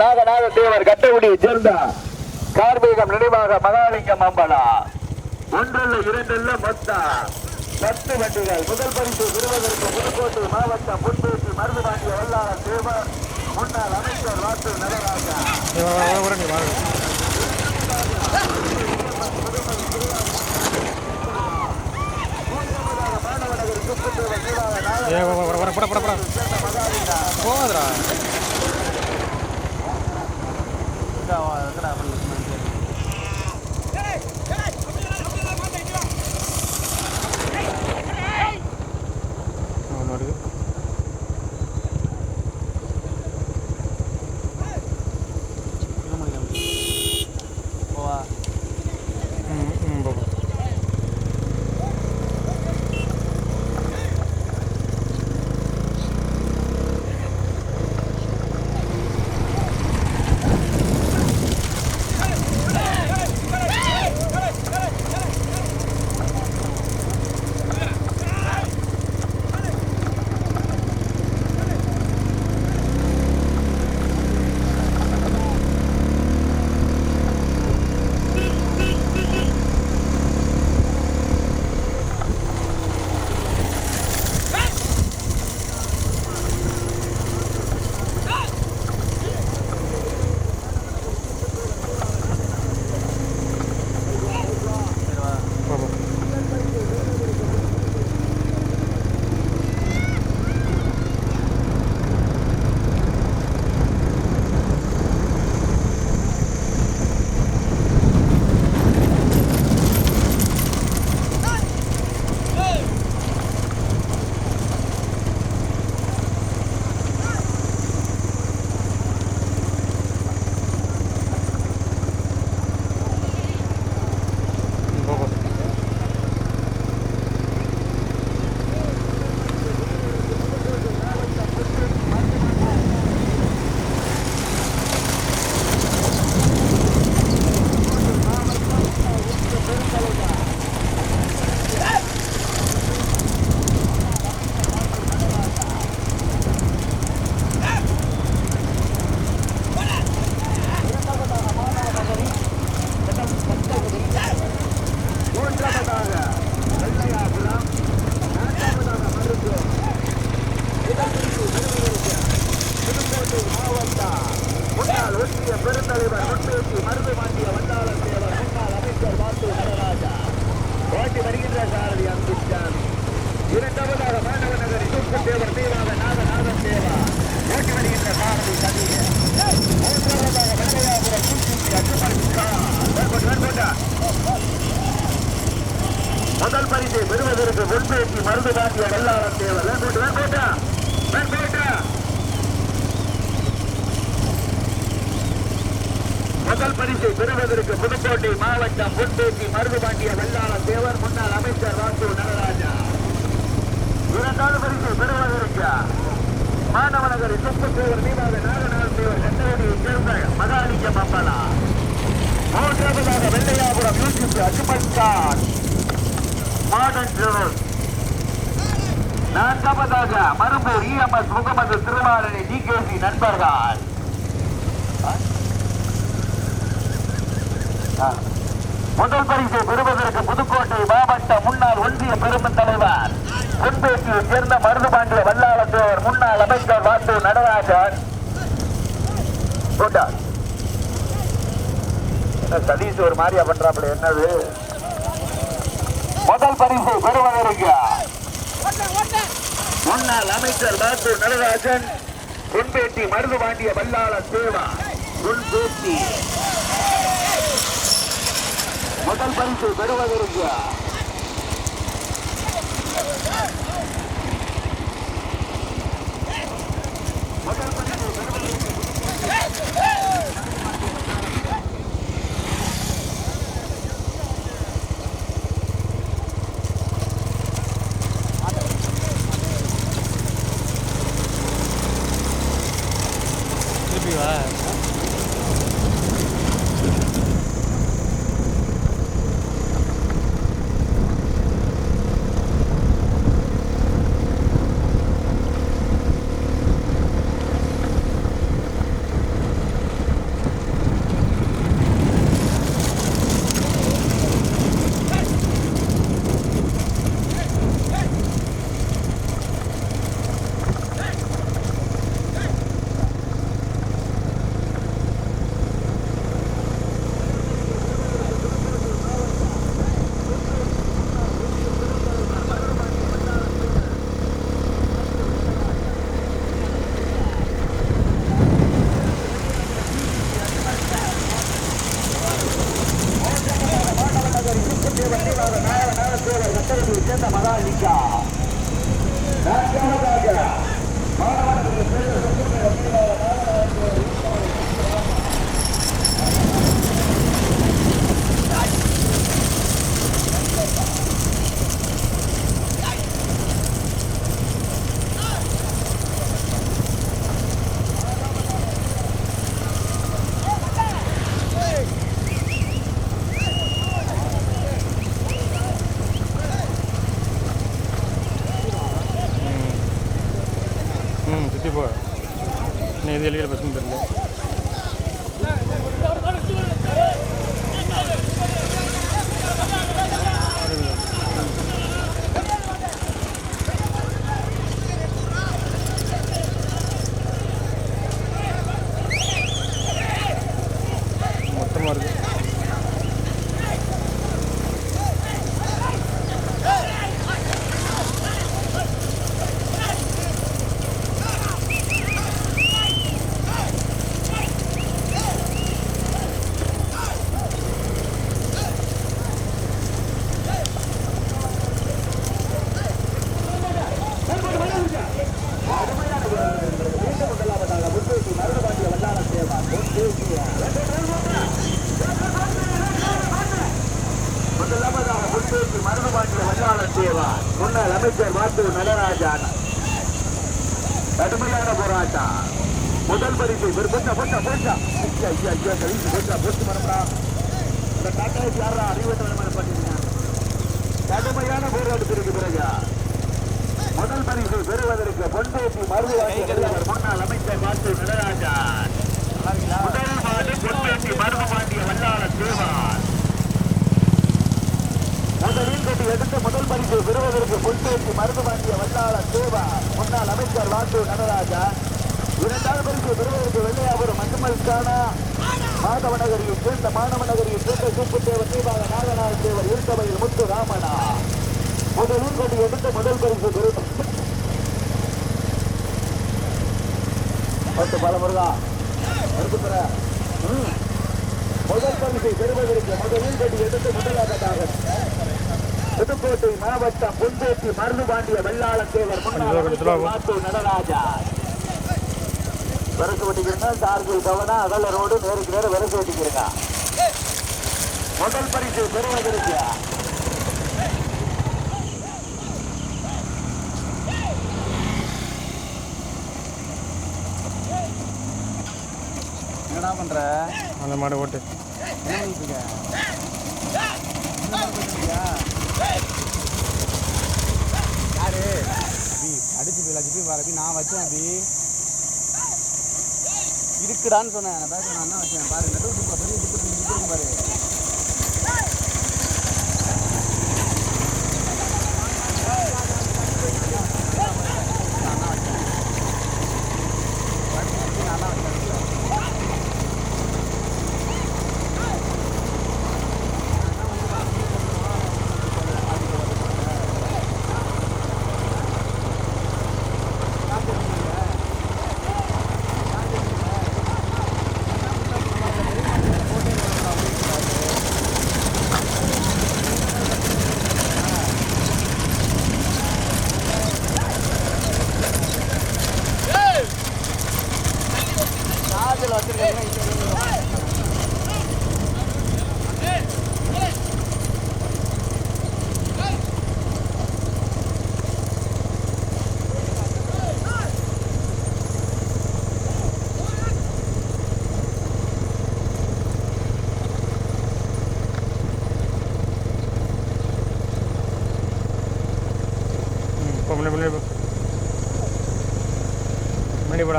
நாகநாத தேவர் கட்டகுடியை சேர்ந்த கார்மீகம் நினைவாக மகாலிங்கம் அம்பலா. ஒன்றல்ல இரண்டல்ல மொத்தம் பத்து வண்டிகள். முதல் பரிசு பெறுவதற்கு புதுக்கோட்டை மாவட்டம் புன்பேசி மருதுபாண்டிய வல்லாளர் தேவர். முன்னாள் அமைச்சர் வாசு நடராஜா. மாணவனகர் சுப்புத்தேவர் நீலாக நாகராஜா போகாதடா முதல் பரிசை பெறுவதற்கு புதுக்கோட்டை மாவட்டம் முன்பேற்றி மருதுபாண்டிய வெள்ளாளர் தேவர் முன்னாள் அமைச்சர் வாசு நடராஜா. இரண்டாவது பரிசை பெறுவதற்கு மாணவநகரி சுப்பு தேவர் மீதாக நாகநாள் தேவர் கண்டவடியை சேர்ந்த மகாலிங்கம் அம்பலா மூன்றாவதாக வெள்ளையாபுரம் யூசுப் அஜுமன் கான் மாடர்ன் ஜோஸ் நான்காவதாக மரும்பூர் இஎம்எஸ் முகமது திருமாலனி டிகேசி நண்பர்கள். முதல் பரிசை பெறுவதற்கு புதுக்கோட்டை மாவட்ட முன்னாள் ஒன்றிய பெருமன் தலைவர் பொன்பேட்டியை சேர்ந்த மருதுபாண்டிய வல்லாளத்தோர் முன்னாள் அமைச்சர் வாசு நடராஜன். போட்டார் சதீஷ் ஒரு மாதிரியா பண்றாப்புல என்னது? முதல் பரிசு பெறுவதற்கு முன்னாள் அமைச்சர் வாசு நடராஜன் பொன்பேட்டி மருது பாண்டிய வல்லாள சேவா பொன்பேட்டி. முதல் பரிசு பெறுவதற்கு முதல் பரிசு பெறுவதற்கு திருப்பி வா வெளியில் பசங்க தெரியல. மொத்தமாக இருக்குது முதலாவதாக முன்பேற்றி மருதுபாண்டிய வல்லாளன் தேவா அமைச்சர் வாத்து நடராஜன். கடுமையான போராட்டம். முதல் பரிசு பொண்ணா பொண்ணா பொண்ணா ஐயா ஐயா ஐயா கழிச்சு பொண்ணா போட்டு மரம்டா இந்த டாட்டாவுக்கு யாரா வேணும் பண்ணீங்க கடுமையான போராட்டத்திற்கு பிறகு முதல் பரிசு பெறுவதற்கு பொன்பேற்றி மருதுபாண்டிய வல்லாளர் முன்னாள் அமைச்சர் வாத்து நடராஜன் முதல் மாடு பொன்பேற்றி மருதுபாண்டிய வல்லாளன் தேவா முதலில் முதல் பரிசு பெறுவதற்கு பொன்பேற்றி மருந்து வாங்கிய வல்லாளர் தேவா முன்னாள் அமைச்சர் வாட்டு நடராஜா. இரண்டாவது பரிசு பெறுவதற்கு வெள்ளையாபுரம் மண்டுமல்கானா மாதவ நகரியில் சேர்ந்த மாணவநகரியை சேர்ந்த சூப்புத்தேவர் தீபாக நாகநாத தேவர் இருந்தவையில் முத்து ராமனா. முதலில் கொண்டு எடுத்த முதல் பரிசு பெரு பத்து பல முருகா எடுத்து ம். முதல் பரிசை பெறுவதற்கு முதலில் கொண்டு எடுத்து முதலாவதாக புதுக்கோட்டை மாவட்டம் புன்பேட்டி மருதுபாண்டிய வெள்ளாளன் தேவர் முன்னாள் ஐயோ, எடுத்துட்டு அமைச்சர் வா. மாத்து நடராஜா. விரசு ஓட்டிக்கிறங்க சார்பில் கவனா அகல ரோடு நேருக்கு நேரம் விரசு ஓட்டிக்கிறங்க முதல் பரிசு பெறுவதற்கு. என்னடா பண்ற? அந்த மாடு ஓட்டு. என்ன பண்ணிட்டு இருக்க யாரு அபி அடிச்சு லட்சுமி அடிச்சு அபி நான் வச்சேன் அபி இருக்குடான்னு சொன்னேன். நான் பேச நான் தான் வச்சேன் பாரு நடு விட்டு இருக்கு பாரு. ಮನೆ ಬಿಡ.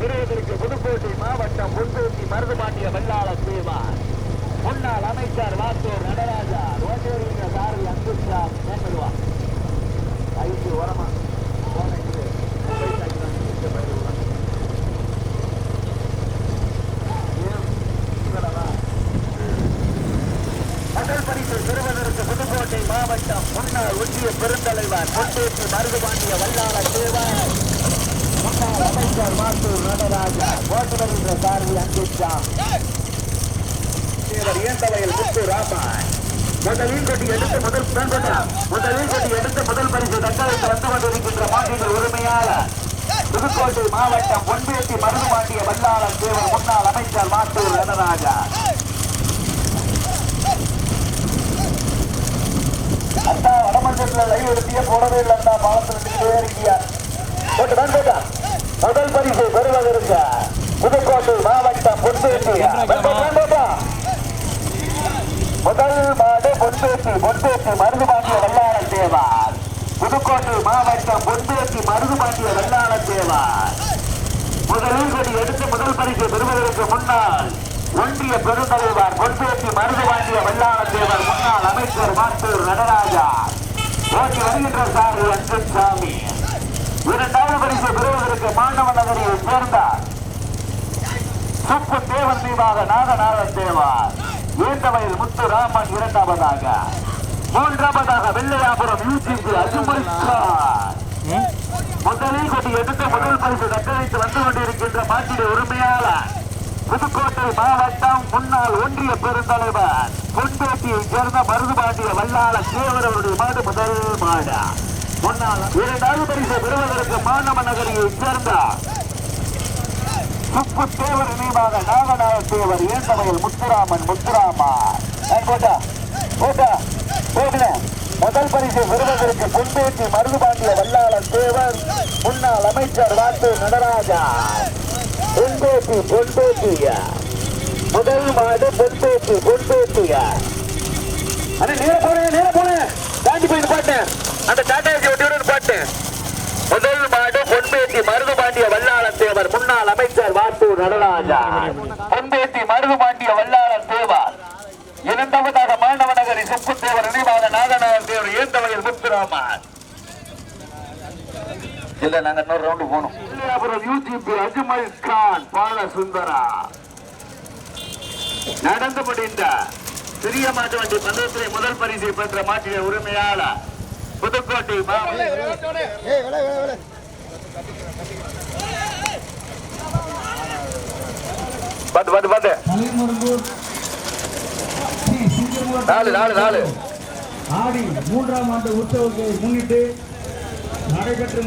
பெறுவதற்கு புதுக்கோட்டை மாவட்டம் முன்தூசி மருது பாண்டிய வெள்ளாள சீமான் முன்னாள் அமைச்சர் வாத்தூர் நடராஜா ரோட்டேரியின் சாரல் அங்குஷாம் மேம்படுவார். ஐந்து ஓரமா. முதல் பரிசு பெறுவதற்கு புதுக்கோட்டை மாவட்டம் முன்னாள் ஒன்றிய பெருந்தலைவர் முன்தூசி மருது பாண்டிய வல்லாள சேவாளர் அமைச்சர் மாத்தூர் நடராஜா ஓட்டுநர் என்ற சார்பி அங்கிச்சாமி இயந்தவையில் முத்து ராமா முதலில் கொட்டி எடுத்து முதல் நண்பனா முதலில் கொட்டி எடுத்து முதல் பரிசு தக்க வந்து கொண்டிருக்கின்ற மாநில உரிமையாளர் புதுக்கோட்டை மாவட்டம் பொன்பேட்டி மாட்டிய வல்லாளர் தேவர் முன்னாள் அமைச்சர் மாத்தூர் நடராஜா அண்ணா வடமன்றத்துல லைவ் எடுத்தியே போடவே இல்லை அண்ணா பாலத்தில் நின்றுட்டே போயிருக்கியா போட்டு தான் போட்டா முதல் பரிசு பெறுவதற்கு புதுக்கோட்டை மாவட்டம் பொன்பேட்டி முதல் மாடு பொன்பேட்டி மருந்து மருதுபாண்டிய வல்லாள தேவார். புதுக்கோட்டை மாவட்டம் பொன்பேட்டி மருதுபாண்டிய வல்லாள தேவார். முதலில் கொடி எடுத்து முதல் பரிசு பெறுவதற்கு முன்னால் ஒன்றிய பெருந்தலைவர் மருந்து மருதுபாண்டிய வல்லாள தேவர் முன்னாள் அமைச்சர் மாத்தூர் நடராஜா. ஓட்டி வருகின்ற சார் அன்புசாமி இரண்டாவது மாணவ நகரியை சேர்ந்தார். சுப்பு தேவன் தீபாக நாகநாத தேவார் ஏந்தவயல் முத்து ராமன் இரண்டாவதாக. மூன்றாவதாக வெள்ளையாபுரம் யூடிபி அஜுமல்கார் ம் முதலில் கொண்டு எடுத்த முதல் பரிசு தக்கவைத்து வந்து கொண்டிருக்கின்ற மாட்டிட உரிமையாளர் புதுக்கோட்டை மாவட்டம் முன்னாள் ஒன்றிய பெருந்தலைவர் பொன்பேட்டியை சேர்ந்த மருதுபாண்டிய வல்லாள தேவர் அவருடைய மாடு முதல் மாடு. முன்னால் இரண்டாவது பரிசு பெறுவதற்கு மாணவ நகரியை சேர்ந்த சுப்பு தேவர் நினைவாக நாகநாத தேவர் ஏந்தவையில் முத்துராமன் முத்துராமா. போட்டா போட்டா போட்டேன். முதல் பரிசு பெறுவதற்கு பொன்பேட்டி மருதுபாண்டிய வல்லாளர் தேவர் முன்னாள் அமைச்சர் வாத்து நடராஜா. பொன்பேட்டி பொன்பேட்டியா முதல் மாடு பொன்பேட்டி பொன்பேட்டியா அண்ணா நேர போனேன் நேர போனேன் தாண்டி போயிட்டு பாட்டேன். அந்த டாடா ஏசி ஒட்டியோட பாட்டேன் முதல் மாடு பொன்பேட்டி மருதுபாண்டிய வல்லாளர் தேவர். முன்னாள் அமைச்சர் வாத்தூர் நடராஜா. பொன்பேட்டி மருதுபாண்டிய வல்லாளர் தேவர். இரண்டாவதாக மாணவ நகரி சுப்புத்தேவர் நினைவாக நாகநாதன் தேவர். ஏந்தவையில் முத்துராமன் இல்ல நாங்க இன்னொரு ரவுண்டு போனோம் அப்புறம் யூடிபி அஜ்மல் கான் பால சுந்தரா நடந்து முடிந்த சிறிய மாட்டு வண்டி பந்தயத்திலே முதல் பரிசை பெற்ற மாட்டிய உரிமையாளர் புதுக்கோட்டை பத்து பத்து பத்து நாலு நாலு நாலு. ஆடி மூன்றாம் ஆண்டு உற்சவத்தை முன்னிட்டு நடைபெற்று